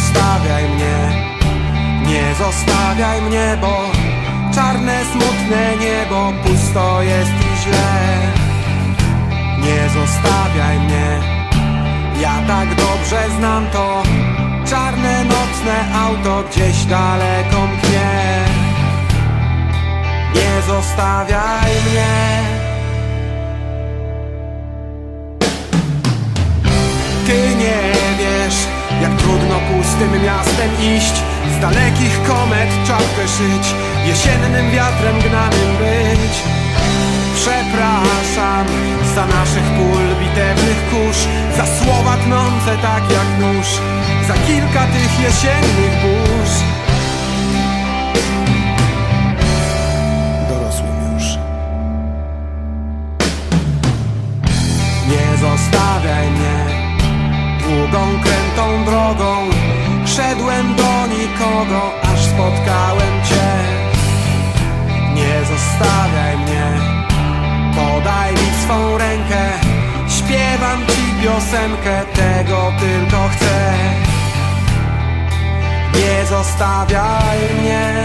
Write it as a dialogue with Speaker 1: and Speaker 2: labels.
Speaker 1: zostawiaj mnie Nie zostawiaj mnie, bo Czarne, smutne niebo Pusto jest i źle. Nie zostawiaj mnie Ja tak dobrze znam to Czarne, nocne auto Gdzieś daleko mnie Nie zostawiaj mnie. Ty nie pustym miastem iść Z dalekich komet czapkę szyć Jesiennym wiatrem gnanym być. Przepraszam za naszych pól bitewnych kurz Za słowa tnące tak jak nóż Za kilka tych jesiennych burz. Dorosłym już. Nie zostawiaj mnie Długą, krętą drogą nikogo, aż spotkałem Cię. Nie zostawiaj mnie Podaj mi swą rękę. Śpiewam Ci piosenkę Tego tylko chcę. Nie zostawiaj mnie